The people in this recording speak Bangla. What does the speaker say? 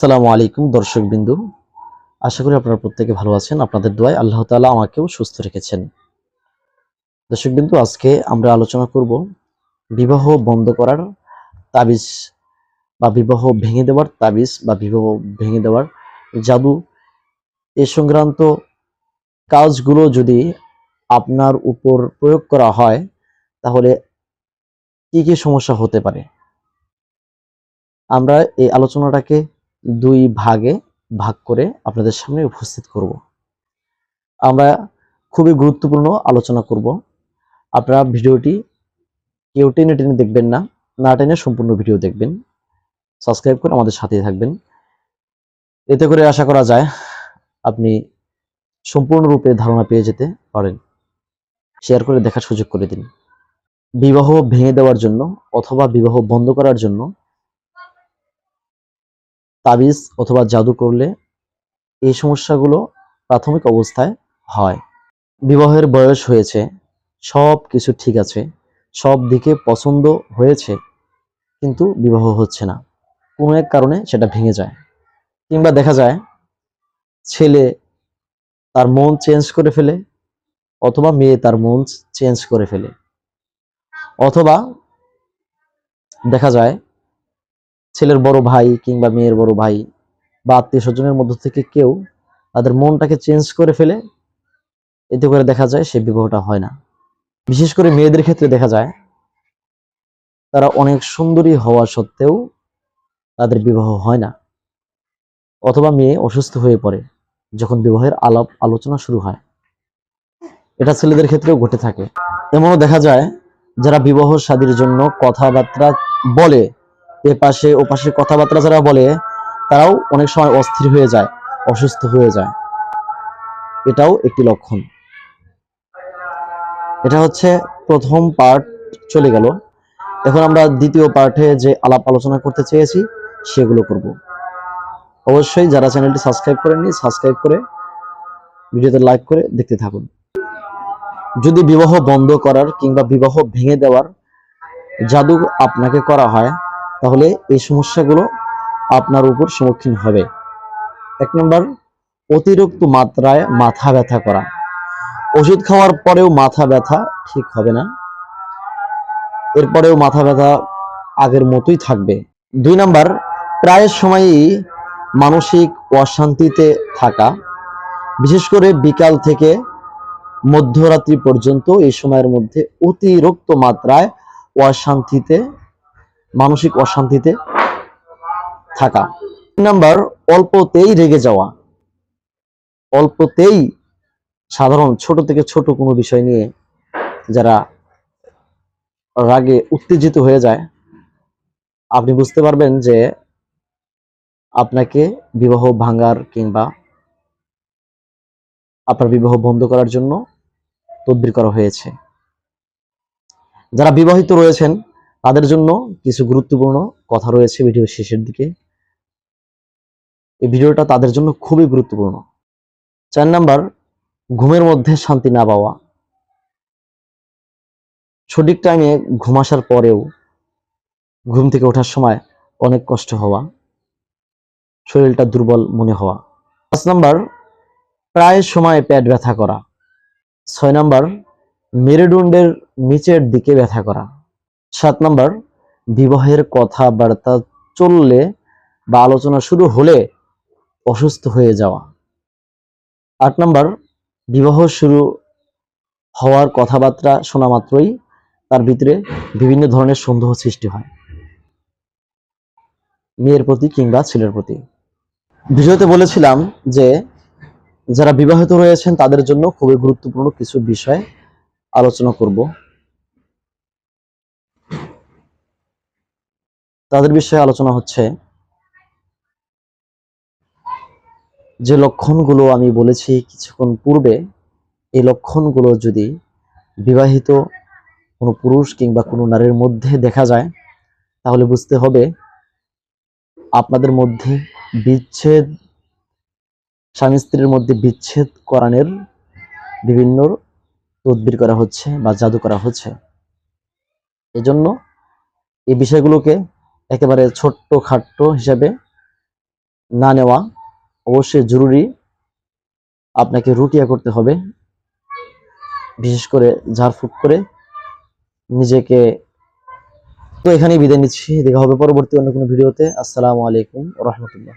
আসসালামু আলাইকুম, দর্শক বিন্দু। আশা করি আপনারা প্রত্যেকে ভালো আছেন। আপনাদের দোয়ায় আল্লাহ তাআলা আমাকেও সুস্থ রেখেছেন। দর্শক বিন্দু, আজকে আমরা আলোচনা করব বিবাহ বন্ধ করার তাবিজ বা বিবাহ ভেঙে দেওয়ার তাবিজ বা বিবাহ ভেঙে দেওয়ার জাদু। এ সংক্রান্ত কাজগুলো যদি আপনার উপর প্রয়োগ করা হয়, তাহলে কি কি সমস্যা হতে পারে? আমরা এই আলোচনাটাকে দুই ভাগে ভাগ করে আপনাদের সামনে উপস্থিত করব। আমরা খুবই গুরুত্বপূর্ণ আলোচনা করব। আপনারা ভিডিওটি কেউ টেনে টেনে দেখবেন না না টেনে সম্পূর্ণ ভিডিও দেখবেন। সাবস্ক্রাইব করে আমাদের সাথেই থাকবেন। এতে করে আশা করা যায় আপনি সম্পূর্ণরূপে ধারণা পেয়ে যেতে পারেন। শেয়ার করে দেখার সুযোগ করে দিন। বিবাহ ভেঙে দেওয়ার জন্য অথবা বিবাহ বন্ধ করার জন্য তাবিজ অথবা জাদু করলে এই সমস্যাগুলো প্রাথমিক অবস্থায় হয়। বিবাহের বয়স হয়েছে, সব কিছু ঠিক আছে, সব দিকে পছন্দ হয়েছে, কিন্তু বিবাহ হচ্ছে না। কোনো এক কারণে সেটা ভেঙে যায়। কিংবা দেখা যায়, ছেলে তার মন চেঞ্জ করে ফেলে অথবা মেয়ে তার মন চেঞ্জ করে ফেলে। অথবা দেখা যায় ছেলের বড় ভাই কিংবা মেয়ের বড় ভাই বা আত্মীয় স্বজনের মধ্য থেকে কেউ তাদের মনটাকে চেঞ্জ করে ফেলে, এতে করে দেখা যায় সে বিবাহটা হয় না। বিশেষ করে মেয়েদের ক্ষেত্রে দেখা যায়, তারা অনেক সুন্দরী হওয়া সত্ত্বেও তাদের বিবাহ হয় না। অথবা মেয়ে অসুস্থ হয়ে পড়ে যখন বিবাহের আলাপ আলোচনা শুরু হয়। এটা ছেলেদের ক্ষেত্রেও ঘটে থাকে। এমনও দেখা যায়, যারা বিবাহ শাদীর জন্য কথাবার্তা বলে এ পাশে, ও পাশে কথাবার্তা যারা বলে, তারাও অনেক সময় অস্থির হয়ে যায়, অসুস্থ হয়ে যায়। এটাও একটি লক্ষণ। এটা হচ্ছে প্রথম পার্ট চলে গেল। এখন আমরা দ্বিতীয় পার্টে যে আলাপ আলোচনা করতে চেয়েছি, সেগুলো করব। অবশ্যই যারা চ্যানেলটি সাবস্ক্রাইব করেননি, সাবস্ক্রাইব করে ভিডিওতে লাইক করে দেখতে থাকুন। যদি বিবাহ বন্ধ করার কিংবা বিবাহ ভেঙে দেওয়ার জাদু আপনাকে করা হয় তাহলে এই সমস্যাগুলো আপনার উপর সম্মুখীন হবে। এক নম্বর, অতিরিক্ত মাত্রায় মাথা ব্যথা করা। ওষুধ খাওয়ার পরেও মাথা ব্যথা ঠিক হবে না। এরপরেও মাথা ব্যথা আগের মতোই থাকবে। দুই নাম্বার, প্রায় সময়ই মানসিক অশান্তিতে থাকা। বিশেষ করে বিকাল থেকে মধ্যরাত্রি পর্যন্ত এই সময়ের মধ্যে অতিরিক্ত মাত্রায় অশান্তিতে মানসিক অশান্তিতে থাকা। নাম্বার, অল্পতেই রেগে যাওয়া। অল্পতেই সাধারণ, ছোট থেকে ছোট কোনো বিষয় নিয়ে যারা রাগে উত্তেজিত হয়ে যায়, আপনি বুঝতে পারবেন যে আপনাকে বিবাহ ভাঙার কিংবা আপনার বিবাহ বন্ধ করার জন্য তদবির করা হয়েছে। যারা বিবাহিত রয়েছেন তাদের জন্য কিছু গুরুত্বপূর্ণ কথা রয়েছে ভিডিও শেষের দিকে। এই ভিডিওটা তাদের জন্য খুবই গুরুত্বপূর্ণ। চার নাম্বার, ঘুমের মধ্যে শান্তি না পাওয়া। সঠিক টাইমে ঘুম আসার পরেও ঘুম থেকে ওঠার সময় অনেক কষ্ট হওয়া, শরীরটা দুর্বল মনে হওয়া। পাঁচ নাম্বার, প্রায় সময় পেট ব্যথা করা। ছয় নাম্বার, মেরুদণ্ডের নিচের দিকে ব্যথা করা। সাত নাম্বার, বিবাহের কথাবার্তা চললে বা আলোচনা শুরু হলে অসুস্থ হয়ে যাওয়া। আট নাম্বার, বিবাহ শুরু হওয়ার কথাবার্তা শোনা মাত্রই তার ভিতরে বিভিন্ন ধরনের সন্দেহ সৃষ্টি হয়। মেয়ের প্রতি কিংবা ছেলের প্রতি। ভিডিওতে বলেছিলাম যে, যারা বিবাহিত রয়েছেন তাদের জন্য খুবই গুরুত্বপূর্ণ কিছু বিষয় আলোচনা করব। তাদের বিষয়ে আলোচনা হচ্ছে। যে লক্ষণগুলো আমি বলেছি কিছুক্ষণ পূর্বে, এই লক্ষণগুলো যদি বিবাহিত কোনো পুরুষ কিংবা কোনো নারীর মধ্যে দেখা যায়, তাহলে বুঝতে হবে আপনাদের মধ্যে বিচ্ছেদ, স্বামী স্ত্রীর মধ্যে বিচ্ছেদ করানোর বিভিন্ন তদবির করা হচ্ছে বা জাদু করা হচ্ছে। এজন্য এই বিষয়গুলোকে একেবারে ছোট্ট খাট্ট হিসাবে না নেওয়া অবশ্যই জরুরি। আপনাকে রুটিয়া করতে হবে, বিশেষ করে ঝাড়ফুঁক করে। নিজেকে তো এখানেই বিদায় নিচ্ছি, দেখা হবে পরবর্তী অন্য কোনো ভিডিওতে। আসসালামু আলাইকুম রহমতুল্লাহ।